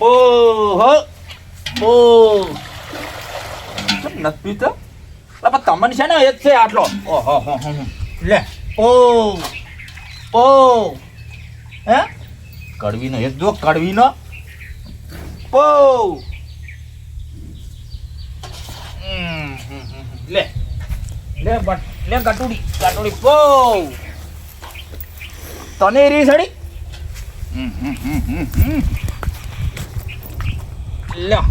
ઓહો. ઓ નથી પીતો? પણ તમને છે ને એ જ છે આટલો. ઓહો. લે. ઓ ઓ હે? કડવીનો એક જો, કડવીનો. હમ. લે. લે, બટ, લે, ગટુડી ગટુડી. પો તને રી સડી હમ, હમ, હમ, હમ, હમ. લ્યો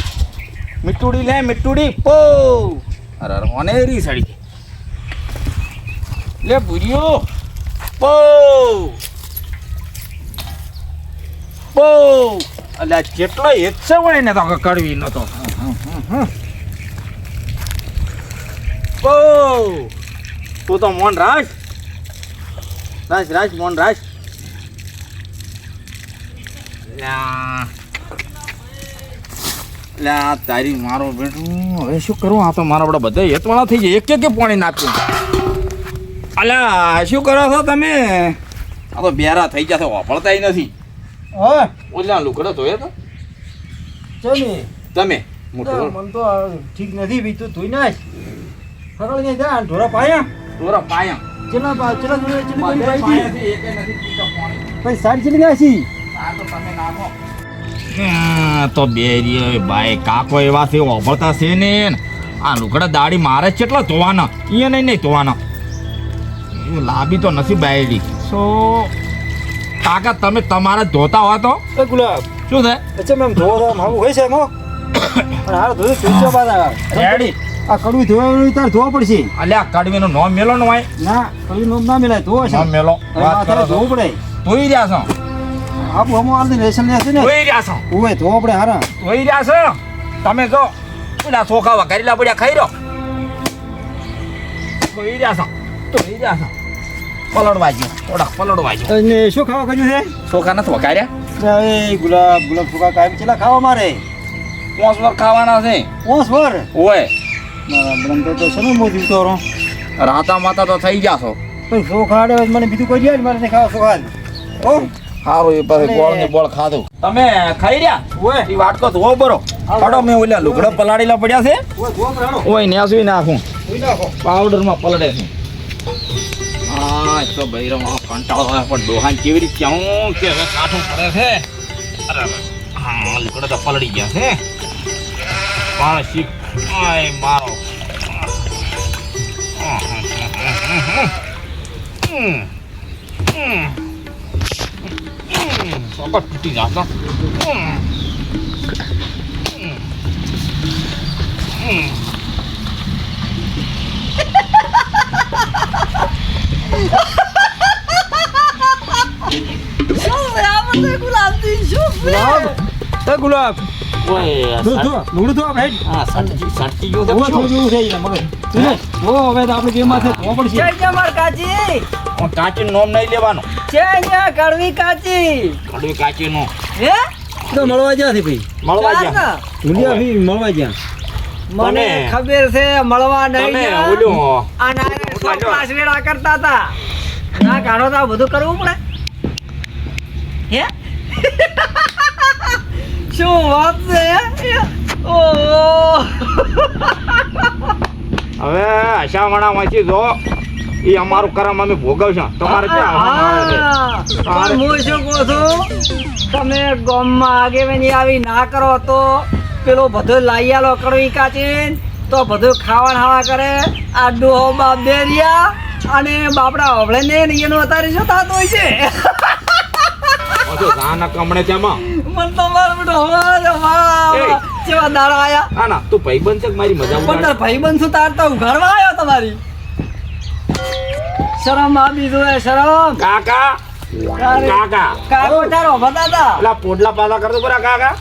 મીઠુડી લે, મીઠુડી, પો. અરે અરે, મને રી સડી લે ભૂરિયો પો. પો. અલ્યા જેટલો એક છે હોય ને તો કડવી નતો. પો. તું તો મોન રાજ રાજ રાજ મોન રાજ લ્યા તારી મારો બેટું. હવે શું કરું? આ તો મારા બધા બધા હેતવાળા થઈ જાય. એક એક પાણી નાખ્યું અલ્યા શું કરો છો તમે? આ તો બેરા થઈ ગયા છે વાપરતાય નથી. હા. ઓલા લુકડો ધોયો તો? ચમી તમે? મોટો મન તો ઠીક નથી બી તું ધોઈ નાખ. ફરળ ને જા ઢોરા પાયા. ઢોરા પાયા. ચલા ચલા ચલી બધે પાઈ એકે નથી પીતા પાણી. પછી સારી ચલી નાખી? આ તો તમે નાખો. હા, તો બે ભાઈ કાકો એવા છે વાપરતા છે ને. આ લુકડા દાડી મારે છે કેટલા ધોવાના. એ નહીં નહીં ધોવાના. એ લાંબી તો નથી બાયડી. સો કાકા તમે તમારે ધોતા હોય તો? એ ગુલાબ. શું છે? અચ્છા મેમ ધોવા ધોવા મારું હોય છે એમ હો. પણ હાલ ધોઈ જોઈજો પાછા રેડી આ કડવી ધોવાનું તાર ધોવા પડશે. અલે આ કડવીનો નોમ મેલો નો હોય ના કડવી નો ના મેલાય ધોવા છે. નોમ મેલો. વાત કરો ધોવું પડે. ધોઈ રહ્યા છો? આબુ હમો આલ દે રેશન છે ને. ઓય રહ્યા છો. ઓવે ધોવા આપણે હારા. ઓય રહ્યા છો? તમે જો પેલા ચોખા વઘારેલા પડ્યા ખાઈ રહ્યો ધોઈ રહ્યા છો. ધોઈ રહ્યા છો. પલળવા ગયો થોડાક પલળવા ગયો અને શું ખાવા કર્યું છે? ચોખા નથી વઘાર્યા? એ ગુલાબ ગુલાબ ફૂકા કાયમ ચેલા ખાવા મારે? પોસ વાર ખાવાના છે. પોસ વર? ઓય. મારા તો શેનો મો તો રહો રાતા માતા તો થઈ જાશો પણ શો ખાડે મને બીજું કોઈ જાય મારે ખાવા શો ખાડ ઓ સારું એ પાસે ગોળ ને બોળ ખાધું. તમે ખાઈ રહ્યા? ઓય. એ વાટકો ધો બરો. પડો મેં ઓલા લુગડા પલાળેલા પડ્યા છે. ઓય ને સુઈ નાખું. ધોઈ નાખો. પાવડરમાં પલળે છે. હા તો ભાઈ રમ કંટાળો આવે પણ ડોહાન કેવી રીતે ક્યાં કે હવે કાઠું પડે છે. અરે. હા લુગડા તો પલળી ગયા છે. પણ શીખ આય મારો? હમ હમ જાતો ગુલાબ એ ગુલાબ ઓય ધો ધો ને કાચી. નોમ નહીં લેવાનો. કડવી કાચી. કડવી કાચી નો હે? તો મળવા ભાઈ? ને. જ્યાં? મને ખબર છે મળવા નહીં ઓલું આ વેળા કરતા હતા. ના કાઢો તો બધું કરવું પડે. હે? શું વાત છે ઓહ હવે આશાવાળામાંથી જો એ અમારું કરમ અમે ભોગવશું. તમારે ક્યાં? હા, શું કહું છું? તમે ગામમાં આગેવાની આવી ના કરો તો પેલો બધો લાઈ કરવી કાચીન તો બધું ખાવા ખાવા કરે. આ ડોહો બાપ બેરિયા અને બાપડા હવળે ને ને એનું અત્યારે શું થતું હોય છે? પાછું ગાના કમણે તેમાં. મન તો માર બેટો હવા હવા કેવા દાડા આયા. ના ના તું ભાઈબંધ છે મારી મજા પણ તાર ભાઈ શું તાર તો ઉઘાડવા આવ્યો તમારી. શરમ આ બીજો એ શરમ. કાકા કાકા. કાકો તારો બતાતા લા પોડલા પાલા કરતો પરા કાકા.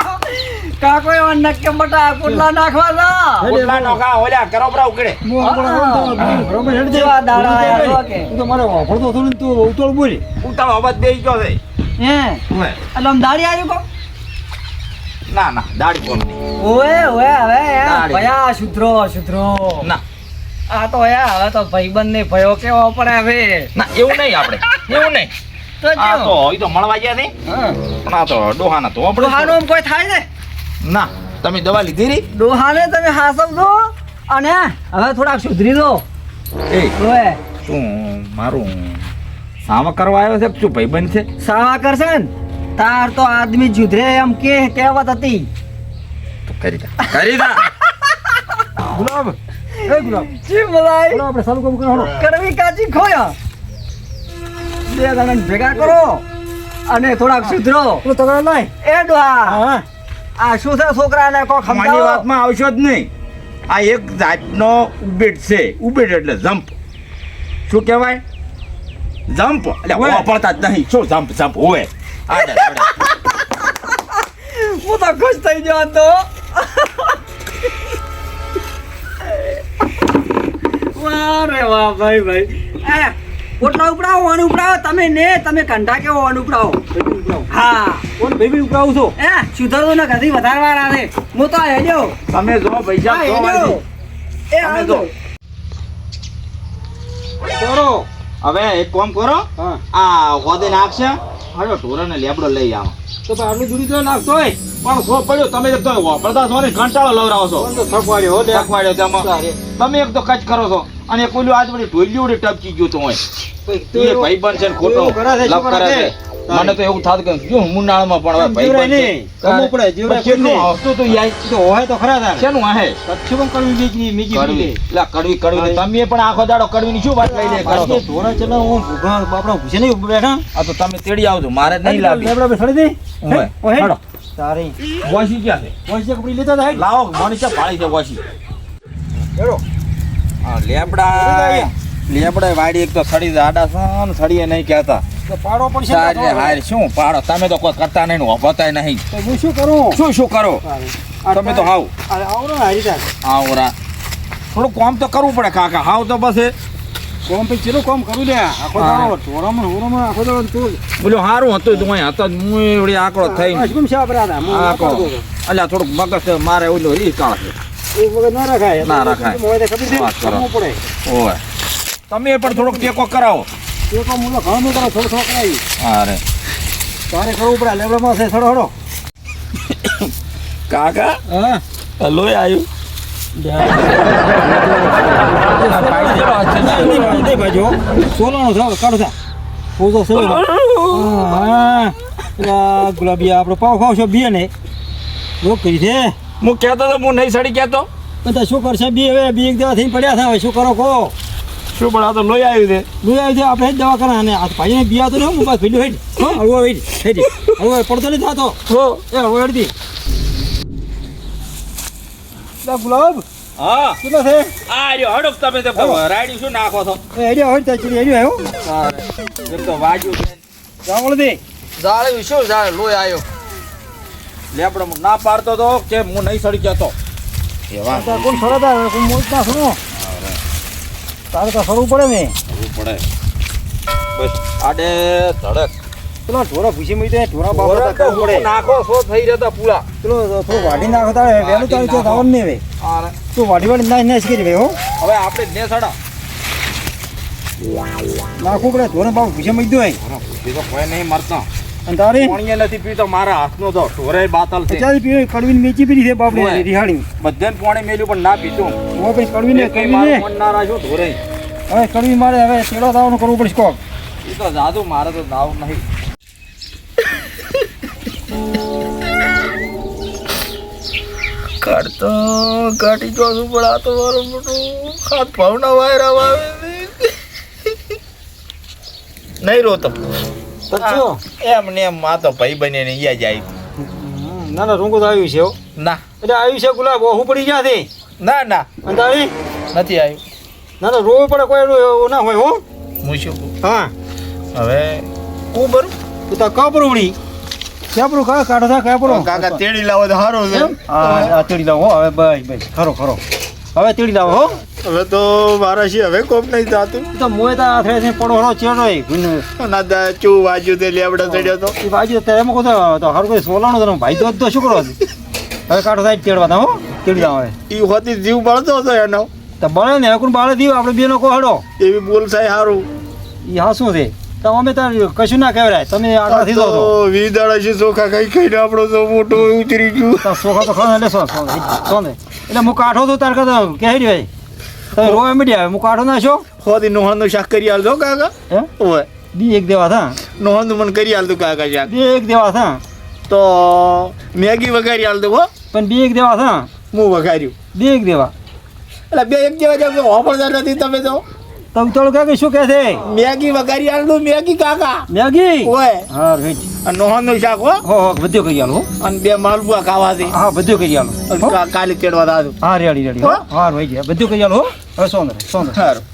કાકો એવા નક્કે બટા પોટલા નાખવા ના પોડલા નોખા ઓલા કરો બરા ઉકળે મો આપણે ઓમ હેડ જેવા દાડા આયા જો તું તો મારે વાપરતો હતો ને તું ઉતોળ બોલી. ઉતળ અવાજ બેઈ ગયો છે. હે. એટલે આમ દાડી આવ્યું કો ના ના દાઢી કોણ ઓએ ઓએ હવે ભયા શુદ્રો શુદ્રો ના. આ તો યાર હવે તો ભાઈબંધ ને ભયો કેવો પડે હવે. ના એવું નહીં આપણે. એવું નહીં. તો આ તો મળવા ગયા નહીં. પણ આ તો ડોહાના તો ડોહાનું કોઈ થાય ને? ના તમે દવા લીધી રી? ડોહાને તમે હાસવજો અને હવે થોડાક સુધરી દો એ. શું મારું સામા કરવા આવ્યો છે? કે શું ભાઈબંધ છે? સાવા કરશે ને? તાર તો આદમી જુધરે એમ કે કહેવત હતી. તો કરી દે. કરી દે. ગુલાબ. એ ગુલાબ. જી મલાઈ. ગુલાબ આપણે સારું કામ કરો કરવી કાચી ખોયા. બે જણાને ભેગા કરો અને થોડાક સુધરો. તો તગારો લાય. એ ડોહા. હા. આ શું છે છોકરાને કો મારી વાતમાં આવશો જ નહીં. આ એક જાતનો ઉબેટ છે. ઉબેટ એટલે જમ્પ શું કહેવાય? જમ્પ એટલે. વાપરતા જ નહીં શું જમ્પ જમ્પ હોય. હું તો ખુશ થઈ ગયો તો વાહ વાહ ભાઈ ભાઈ એ પોટલા ઉપડાવો વાણ ઉપડાવો તમે ને તમે કંઠા કેવો વાણ ઉપડાવો હા કોણ ભાઈ ઉપડાવું છો એ સુધારો ને કદી વધારવા રાતે હું તો હેડ્યો તમે જો પૈસા હા હેડ્યો એ તમે જો કરો હવે એક કામ કરો. આ હોદે નાખશે. હાલો ઢોરાને લેબડો લઈ આવો. તો ભાઈ આટલું દૂરી તો નાખતો હોય. પણ સો પડ્યો તમે એક તો વાપરતા છો ને ઘંટાળો લવરાવો છો. થકવાડ્યો શકવાડ્યો તેમાં. તમે એક તો કચ કરો છો. અને એક આજ બધી ઢોલી ઉડી ટપકી ગયું તો હોય. ભાઈ, તો એ એવું- ભાઈ બન છે ને ખોટો લપ કરે છે? મને તો એવું થાતું કે જો મુનાળામાં પણ ભાઈ ભાઈ. ગમવું પડે, પણ કેટલું હસતો તો યાર. તો હોય તો ખરા તાર. શેનું આહે કચ્છું પણ કડવી મીકી કડવી. લે એટલે કડવી કડવી તમે પણ આખો દાડો કડવીની શું વાત લઈ લે કરો તો ધોરા ચલા હું ભૂખા બાપડા ભૂસે નહીં બેઠા? આ તો તમે તેડી આવજો મારે નહીં લાવી લેબડા બે સડી દે. ઓહે હે? તારી. વોશી ક્યાં છે? વોઇસ કપડી લેતા થાય લાવો મને છે ભાળી છે વોશી. હેડો. આ લેબડા. લેબડા વાડી એક તો સડી આડા સન સડીએ નહીં કહેતા. પાડો પડશે ને સારી તો શું? પાડો. તમે તો કોઈ કરતા નહીં હોભતાય નહીં. તો હું શું કરું? શું શું કરો? તમે તો હાવ. આવરો હારી આવરા. થોડું કોમ તો કરવું પડે કાકા. હાવ તો બસ કોમ પછી ચેલું કોમ કરું લે? આખો. દાડો ઢોરામાં હોરામાં આખો દાડો તું. બોલ્યો સારું હતું તું અહીં હતો હું એવડી આકડો થઈ શું છે હું આંકડો. અલ્યા થોડુંક મગજ મારે ઓલું રી કાઢે. એક વખત ના રખાય. ના રખાય. તમે પણ થોડોક ટેકો કરાવો. એ કોમ તો ઘણું નહીં કરો થોડું થોડું અરે. તારે કરવું પડે લેબડામાં છે થોડો હડો કાકા? હા લોહી આવ્યું ગુલાબી આપણો પાવ ખાવ છો બી ને રોગ છે હું કેતો તો, હું નહીં સડી કહેતો. બધા શું કરશે? બી હવે બી એક દેવા થઈને પડ્યા થાય શું કરો કહો? શું પણ આ તો લોહી આવ્યું છે. લોહી આવ્યું છે આપણે જ દવા કરા અને આ ભાઈને બિયા તો હું બસ ભીડું હેડ. હા હળવો હેડ હેડ. હળવો પડતો નહીં થતો. હો. એ હળવો હેડતી ગુલાબ. હા. કેટલો છે? આ રહ્યો હડપ તમે તો. રાયડું શું નાખો છો? એ હેડ્યો હેડ ચીડી હેડ્યો આવ્યો. એક તો વાજ્યું છે. રાવળ દે જાળ્યું શું જાળ લોહી આવ્યો. લેપડો હું ના પાડતો તો કે હું નહીં સડી ગયો એવા કોણ સડાતા કોણ મોજ ના સુનો તારે તો ફરવું પડે ને. ફરવું પડે. બસ આડે ધડક. પેલો ઢોરા ભૂસી મળી જાય ઢોરા બાબા તો પડે. નાખો સો થઈ રહ્યા પૂરા. પેલો થોડું વાડી નાખો તારે વેલું તારે તો થવાનું નહીં હવે. તું વાડી વાળી નાશ નાશ કરી ભાઈ હો. હવે આપણે ને સાડા નાખવું પડે ઢોરા બાબા ભૂસી મળી દો તો કોઈ નહીં મરતા. અને પાણી પાણીએ નથી પીતો મારા હાથનો તો ઢોરે બાતલ છે. ચાલ પીવી કડવીને મેચી પીધી છે બાપડે રિહાણી. રિહાડી બધાને પાણી મેલ્યું પણ ના પીતો હું ભાઈ કડવીને કડવીને? મન ના રાખ્યું ઢોરે હવે કડવી મારે હવે તેડો દાવાનું કરવું પડશે કોક. એ તો જાદુ મારે તો દાવ નહીં. કાઢતો કાઢી જો શું પણ આ તો મારો મોટું હાથ ભાવના વાયરા આવે નહીં રોતો. પછી એમ ને એમ આ તો ભાઈ બને ને અહીંયા જાય ના ના રૂંગો તો આવ્યું છે હો. ના. એટલે આવ્યું છે ગુલાબ ઓહું પડી ગયા છે ના ના. અને તારી? નથી આવ્યું. ના ના રોવું પડે કોઈ એવું ના હોય હો. હું શું હા. હવે હું બરું તું તો કાપરું વળી કાપરું કા કાઢો થા કેપરું કાકા તેડી લાવો તો સારું એમ? હા આ તેડી લાવો હો હવે ભાઈ ભાઈ ખરો ખરો. હવે તેડી લાવો હો. હવે તો મારા છે હવે કોમ નહીં થતું. તો મોય તા આથરે છે પડોળો હરો ચેડો ગુન ના દા ચુ વાજુ તે લેબડા ચડ્યો તો. એ વાજુ તે એમ કોતો તો હર કોઈ સોલાનો તો ભાઈ તો તો શું કરો હવે કાઢો થાય ચેડવા તા હો તેડી લાવો હવે. ઈ હોતી જીવ બળતો હતો એનો. તો બળે ને હકુન બાળે દીવ આપણે બેનો કો હડો. એવી બોલ થાય સારું ઈ હા શું છે? તો અમે તો કશું ના કહેવાય તમે આગળથી જાઓ તો વી દાડા છે ચોખા કઈ ખાઈને આપણો તો મોટો ઉતરી ગયું. સોખા તો ખાને એટલે સોને એટલે હું કાઢો તો તાર કરતા કહે ભાઈ. તમે રોવા મીડિયા હવે હું કાઢો નાખ્યો હોદી નોહાનું શાક કરી આલજો કાકા. હે? ઓય બી એક દેવા થા. નોહાનું મન કરી આલતું કાકા શાક. દી એક દેવા થા. તો મેગી વઘારી આલતું હો. પણ બી એક દેવા થા. હું વઘાર્યું? બે એક દેવા. એટલે બે એક દેવા જાવ વાપરતા નથી તમે તો? તો ઉતાળો કે શું કહે છે? મેગી વગારી આલું મેગી કાકા. મેગી? ઓય. હા રેટ અને નોહાનું શાક હો. હો હો બધું કરી આલું અને બે માલપુઆ ખાવાથી હા બધું કરી આલો કાલે કેડવા દાદુ. હા રેડી રેડી હા. હા. ભાઈ બધું કરી આલું હો. હવે સોંદર સોંદરે. સારું